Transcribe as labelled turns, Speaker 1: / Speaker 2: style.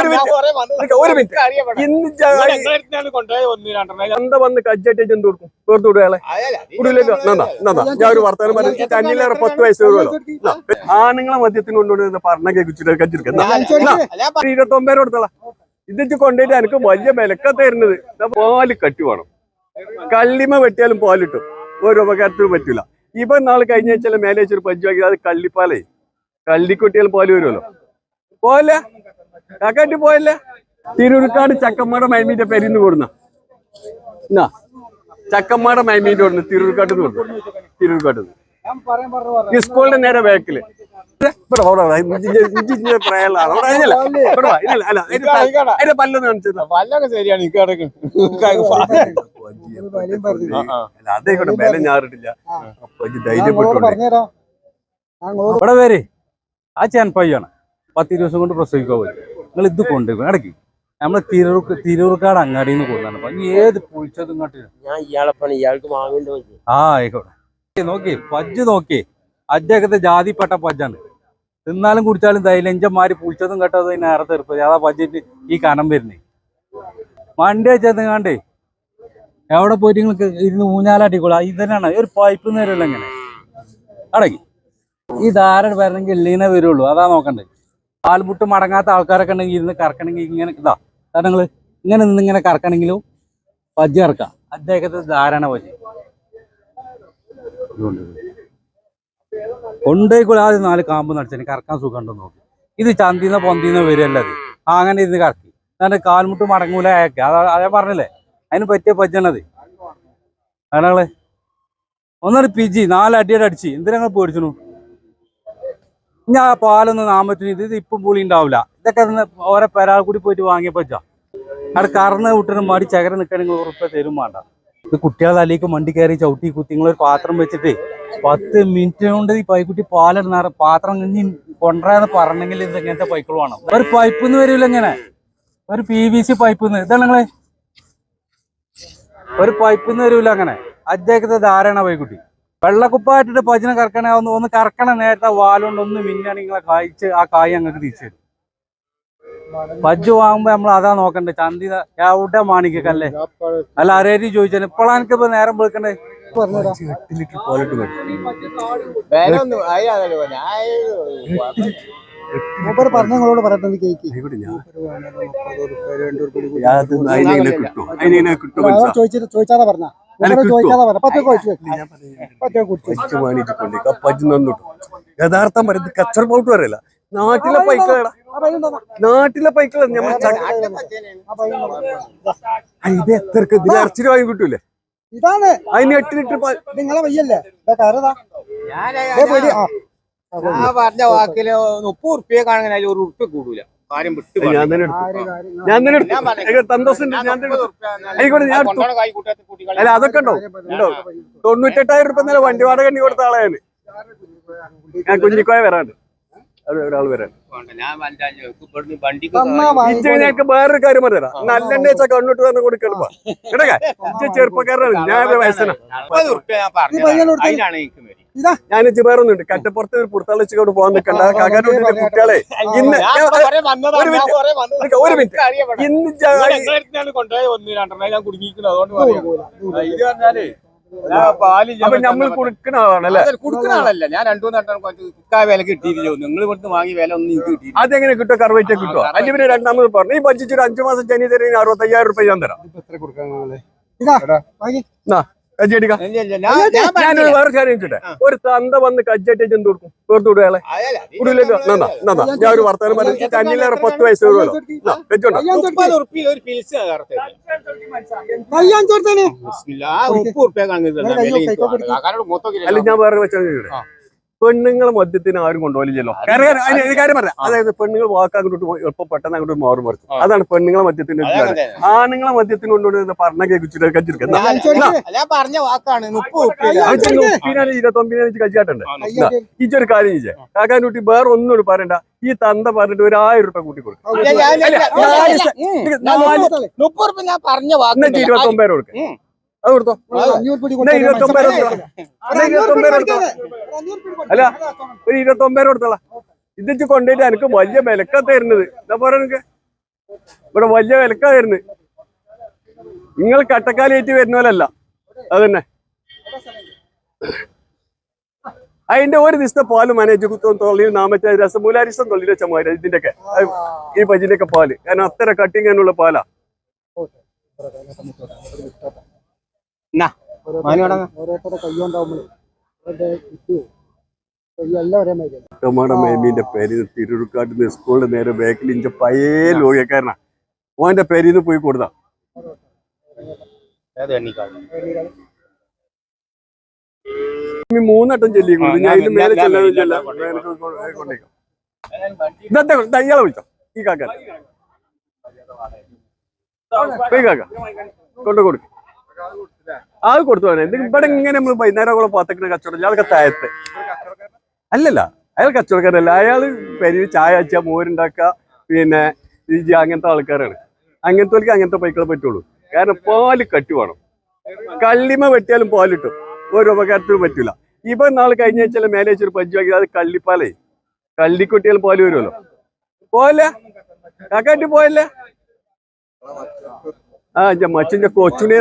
Speaker 1: ഒരു മിനിറ്റ്. ഒരു മിനിറ്റ്. ഇന്ന് ചന്ത വന്ന് കജ്ജായിട്ട് എന്ത് കൊടുക്കും? വേർത്ത് വിടുകയാളെ കുടിയിലേക്ക് നന്നാ നന്നാ. ഞാൻ ഒരു വർത്തമാനം പറഞ്ഞു തന്നിലേറെ പത്ത് വയസ്സ് വരുമല്ലോ. ആണുങ്ങളെ മദ്യത്തിന് കൊണ്ടുവരുന്ന പറഞ്ഞ കേൾച്ചിട്ട് കജ്ജെടുക്കാം ഇരുപത്തൊമ്പത് കൊടുത്തോളാം. ഇതിച്ച് കൊണ്ടുപോയിട്ട് എനിക്ക് വലിയ മെലക്ക തരുന്നത്. പാൽ കട്ടി വേണം. കള്ളിമ വെട്ടിയാലും പാലിട്ടും. ഒരു ഉപകാരത്തിനും പറ്റൂല. ഇപ്പൊ നാളെ കഴിഞ്ഞ ആഴ്ച മേലെ വെച്ചൊരു പഞ്ച് അത് കള്ളിപ്പാലേ. കള്ളിക്കൊട്ടിയാലും പാൽ വരുമല്ലോ. പോയല്ല കാക്കാട്ടി പോയല്ലേ? തിരൂർക്കാട് ചക്കമ്മയുടെ മൈമീന്റെ പെരിന്ന് കൊടുന്ന എന്നാ ചക്കമ്മയുടെ മൈമീന്റെ കൂടുന്നു തിരൂർക്കാട്ട് കൊടുന്നു തിരൂർക്കാട്ട് സ്കൂളിന്റെ നേരെ ബാക്കിൽ ഇവിടെ അതേക്കോട്ടെ ഞാറിട്ടില്ല
Speaker 2: പേര് ആ. ചേൻപയ്യാണ് പത്ത് ഇരുപത് ദിവസം കൊണ്ട് പ്രസവിക്കാൻ പോയി നിങ്ങൾ ഇത് കൊണ്ടുപോയി ഇടയ്ക്ക്. നമ്മൾ തിരൂർ തിരൂർക്കാട് അങ്ങാടിയിൽ നിന്ന് കൊണ്ടാണ് അപ്പൊ ഏത് പൊളിച്ചത് ഇങ്ങോട്ട്
Speaker 3: ഞാൻ ഇയാളെ പണി ഇയാൾക്ക്
Speaker 2: ആ ആയിക്കോട്ടെ. നോക്കി പജ്ജ് നോക്കി. അജ്ജക്കത്തെ ജാതിപ്പെട്ട പജ്ജാണ്. തിന്നാലും കുടിച്ചാലും തൈലഞ്ചന്മാര് പുളിച്ചതും കേട്ടതും നേരെ എടുപ്പത് അതാ പജ്ജിട്ട് ഈ കനം വരുന്നേ. വണ്ടി വെച്ചെങ്ങാണ്ടേ എവിടെ പോയിട്ട് നിങ്ങൾക്ക് ഇരുന്ന് ഊഞ്ഞാലാട്ടിക്കോളാം. ഇത് തന്നെയാണ്. ഒരു പൈപ്പ് നേരമല്ല ഇങ്ങനെ. അടങ്ങി. ഈ ധാരണ വരണമെങ്കിൽ എള്ളീനെ വരുള്ളൂ. അതാ നോക്കണ്ടേ. പാൽമുട്ട് മടങ്ങാത്ത ആൾക്കാരൊക്കെ ഉണ്ടെങ്കിൽ ഇരുന്ന് കറക്കണമെങ്കിൽ ഇങ്ങനെ ഇതാ. കാരണം ഇങ്ങനെ നിന്ന് ഇങ്ങനെ കറക്കണമെങ്കിലും പജ്ജ ഇറക്കാം അദ്ദേഹത്തെ ധാരണ പജ്ജ കൊണ്ടേക്കൂടെ ആദ്യം നാല് കാമ്പ് നടിച്ചു കറക്കാൻ സുഖമുണ്ടോ നോക്കി. ഇത് ചന്തിന്ന് പൊന്തിന്ന് വരികയല്ല അത് അങ്ങനെ ഇരുന്ന് കറക്കി. എന്നിട്ട് കാൽമുട്ട് മടങ്ങൂല അയക്കെ അതാ അതേ പറഞ്ഞില്ലേ? അതിന് പറ്റിയ പജ്ജണത് അയാളെ ഒന്നൊരു പിജി. നാല് അടിയുടെ അടിച്ച്. എന്തിനാ പേടിച്ചു ഞാൻ ആ പാലൊന്നും നാമത്തിന് ഇത് ഇപ്പം പുളി ഉണ്ടാവില്ല ഇതൊക്കെ ഓരോ പെരാൾ കൂടി പോയിട്ട് വാങ്ങിയപ്പോ അവിടെ കറന്ന് വിട്ടിനും മടി ചകര നിക്കണെങ്കിൽ ഉറപ്പ് തരും വേണ്ട. ഇത് കുട്ടികളെ തലേക്ക് മണ്ടി കയറി ചവിട്ടി കുത്തി നിങ്ങളൊരു പാത്രം വെച്ചിട്ട് പത്ത് മിനിറ്റ് കൊണ്ട് ഈ പൈക്കുട്ടി പാലിടുന്ന പാത്രം കഴിഞ്ഞ് കൊണ്ടുവരാന്ന് പറഞ്ഞെങ്കിൽ ഇത് ഇങ്ങനത്തെ പൈക്കിൾ വേണം. ഒരു പൈപ്പ് നിന്ന് വരില്ല ഇങ്ങനെ. ഒരു പി വി സി പൈപ്പ് നിന്ന് ഇതാണ് നിങ്ങളെ ഒരു പൈപ്പ് നിന്ന് വരില്ല അങ്ങനെ. അദ്ദേഹത്തെ ധാരണ പൈക്കുട്ടി. വെള്ളക്കുപ്പായിട്ടിട്ട് പജിനെ കറക്കണേ ഒന്ന് ഒന്ന് കറക്കണ നേരത്തെ വാലുകൊണ്ട് ഒന്ന് മിന്നാണ് നിങ്ങളെ കായ്ച്ച് ആ കായ് ഞങ്ങൾക്ക് തിരിച്ചു തരും. പജ്ജ് വാങ്ങുമ്പോ നമ്മൾ അതാ നോക്കണ്ടേ ചന്തി എവിടെ മാണിക്കല്ലേ അല്ല ആരേരി ചോദിച്ചാൽ ഇപ്പോഴാണ് എനിക്ക് ഇപ്പൊ നേരം വിളിക്കണ്ടേ?
Speaker 4: മൂപ്പര് നിങ്ങളോട് പറയട്ടെ കേക്ക്. ചോദിച്ചിട്ട് ചോദിച്ചാതെ പറഞ്ഞ.
Speaker 1: യഥാർത്ഥം പറയുന്നത് കച്ചറ പോട്ട് പറയല്ല നാട്ടിലെ പൈക്കളാ
Speaker 4: ആ പയ്യൻ ഉണ്ടോ?
Speaker 1: നാട്ടിലെ പൈക്കളാ നമ്മൾ
Speaker 4: ആ പയ്യൻ ഉണ്ടോ?
Speaker 1: ഇത്. എത്രക്ക്? ഇതിന് ഇറച്ചിരി വാങ്ങി കിട്ടൂലേ?
Speaker 4: ഇതാണ്.
Speaker 1: അതിന് എട്ട് ലിറ്റർ
Speaker 4: നിങ്ങളെ
Speaker 3: ഞാൻ പറഞ്ഞ വാക്കിൽ മുപ്പത് ഉറുപ്പിയെ കാണുന്ന ഒരു ഉറുപ്പ് കൂടൂല. കാര്യം വിട്ടു
Speaker 1: ഞാൻ തന്നെ എടുത്തു. ഞാൻ തന്നെ എടുത്തു. സന്തോഷം ഞാൻ തന്നെ എടുത്തു. ആയിക്കോട്ടെ, ഞാൻ. അല്ല അതൊക്കെ ഉണ്ടോ? ഉണ്ടോ? തൊണ്ണൂറ്റെട്ടായിരം റുപ്യ വണ്ടി വാടക എണ്ണി കൊടുത്ത ആളെയാണ് ഞാൻ കുഞ്ഞിക്കോയ വരാണ്ട്. ഒരാൾ വരാൻ. വേറൊരു കാര്യം പറഞ്ഞുതരാം നല്ലെണ്ണ വെച്ചാൽ കണ്ണൂട്ട് തന്നെ കൊടുക്കണം കേട്ടോ ഇജ്ജ് ചെറുപ്പക്കാരനാണ് ഞാൻ
Speaker 3: വയസ്സനാണ് ഞാൻ
Speaker 1: വേറൊന്നുണ്ട് കട്ടപ്പുറത്ത് ഒരു പുറത്തളിച്ചുകൊണ്ട് പോകാൻ നിൽക്കണ്ട. കാക്കാനൂട്ടിന്റെ കുട്ടികളെ. ഇന്ന് ഒരു മിനിറ്റ്. ഒരു മിനിറ്റ്.
Speaker 3: പറഞ്ഞാലേ ഇന്ന്
Speaker 1: അപ്പൊ നമ്മൾ കൊടുക്കുന്ന ആളാണല്ലേ
Speaker 3: കൊടുക്കുന്ന ആളല്ല. ഞാൻ രണ്ടു മൂന്ന് വട്ടം കുറച്ച് കുക്കാ വില കിട്ടിയില്ല നിങ്ങൾ ഇവിടുന്ന് വാങ്ങി വില ഒന്നും എനിക്ക് കിട്ടി
Speaker 1: അതെങ്ങനെ കിട്ടും? കറുവറ്റ കിട്ടുമോ അതിന് പിന്നെ രണ്ടാമത് പറഞ്ഞു ഈ ബഡ്ജറ്റ് ഒരു അഞ്ചു മാസം ചനി തരുന്ന അറുപത്തയ്യായിരം റുപ്യ ഞാൻ തരാം.
Speaker 4: ഇതാ
Speaker 1: കജ്ജടിക്കാം. ഞാനൊരു. വേറെ കാര്യം ചോട്ടെ ഒരു തന്ത വന്ന് കജ്ജട്ടി എന്ത് കൊടുക്കും? വേർത്ത്
Speaker 3: വിടുകയാളെ
Speaker 1: കുടിയിലേക്ക് നന്നാ നന്നാ. ഞാൻ ഒരു വർത്തമാനം പറഞ്ഞു കണ്ണിലേറെ പത്ത് വയസ്സ് വരുമല്ലോ വെച്ചോണ്ടോ. അല്ല ഞാൻ വേറെ വെച്ചാൽ. പെണ്ണുങ്ങളെ മദ്യത്തിന് ആരും കാരണം ഒരു കാര്യം പറയാം അതായത് പെണ്ണുങ്ങൾ വാക്ക് അങ്ങോട്ട് എളുപ്പം പെട്ടെന്ന് അങ്ങോട്ട് മാറും മറിച്ചു അതാണ് പെണ്ണുങ്ങളെ മദ്യത്തിന്റെ ഒരു കാര്യം. ആണുങ്ങളെ മദ്യത്തിന് കൊണ്ടുപോയി പറഞ്ഞ കേൾക്കിച്ചിട്ട് കച്ചിരിക്കുന്ന
Speaker 3: ഞാൻ പറഞ്ഞ വാക്കാണ് മുപ്പത് ഉറുപ്പ്യ
Speaker 1: ഇരുപത്തൊമ്പതിനെ വെച്ച് കച്ചിയാട്ടുണ്ട്
Speaker 4: കയ്യാൻ
Speaker 1: ഇതൊരു കാര്യം ചെയ്യേ കാക്കാനൂട്ടി വേറെ ഒന്നും പറയണ്ട ഈ തന്ത പറഞ്ഞിട്ട് ഒരു ആയിരം രൂപ കൂട്ടി കൊടുക്കും
Speaker 3: മുപ്പത് രൂപ ഞാൻ പറഞ്ഞ വാക്ക്
Speaker 1: ഇരുപത്തൊമ്പത് രൂപ കൊടുക്കും. അത് കൊടുത്തോ ഇരുപത്തൊമ്പത് അല്ല. ഒരു ഇരുപത്തൊമ്പത് രൂപ കൊടുത്തോളാം. ഇതിച്ച് കൊണ്ടുപോയിട്ട് എനിക്ക് വലിയ വിലക്ക തരുന്നത്. എന്താ പറയുക ഇവിടെ വലിയ വിലക്ക തരുന്നത്. നിങ്ങൾ കട്ടക്കാലിയേറ്റ് അത് അതന്നെ അതിന്റെ ഒരു ദിവസത്തെ പാൽ മാനേജ് കുത്തം തൊള്ളിയിൽ നാമറ്റ രസമൂലാരിസം തൊള്ളിയിൽ വെച്ച മാതിരി ഇതിന്റെ ഒക്കെ ഈ പജിന്റെ ഒക്കെ പാൽ. കാരണം അത്ര കട്ടിങ് അതിനുള്ള പാലാ.
Speaker 4: ഓരോരുത്തരുടെ കൈ ഉണ്ടാവുമ്പോഴേ അവരുടെ കിട്ടുവോ എല്ലാം ഒരേ മാതിരി
Speaker 1: ടൊമാറ്റോ മേമീന്റെ പേര് തിരുക്കാട്ട് സ്കൂളിന്റെ നേരെ ബാക്കിൽ ഇഞ്ച പഴയ ലോകക്കാരനാ ഓന്റെ പേരിന്ന് പോയി കൊടുത്താ മൂന്നട്ടം ചെല്ലി കൊടുത്തു ഞാൻ ഇതിന് മേലെ ചെല്ലാതെ ചെല്ലാം കൊണ്ടേക്കാം ഇന്നത്തെ ഇയാളെ വിളിച്ചോ ഈ കാക്ക പോയി കാക്ക കൊണ്ടു കൊടുക്കും അത് കൊടുത്തു വേണേ എന്തെങ്കിലും ഇവിടെ ഇങ്ങനെ നമ്മൾ വൈകുന്നേരം പാത്തക്കിന് കച്ചവടം അയാൾക്ക് താഴത്ത് അല്ലല്ല അയാൾ കച്ചവടക്കാരല്ല. അയാൾ പെരി ചായ അച്ച മോരുണ്ടാക്കുക പിന്നെ ഇജി അങ്ങനത്തെ ആൾക്കാരാണ്. അങ്ങനത്തെ അങ്ങനത്തെ പൈക്കളെ പറ്റുള്ളൂ. കാരണം പാൽ കട്ടി വേണം. കള്ളിമ വെട്ടിയാലും പാലിട്ടും ഒരു ഉപകാരത്തിനും പറ്റൂല. ഇപ്പൊ നാൾ കഴിഞ്ഞ ആഴ്ച മേലെ വെച്ചൊരു പഞ്ച് വാങ്ങി അത് കള്ളിപ്പാലേ. കള്ളിക്കൊട്ടിയാലും പാൽ വരുമല്ലോ. പോയല്ലേ കാക്കാട്ടി പോയല്ലേ? ആ മച്ചിന്റെ കൊച്ചുനെ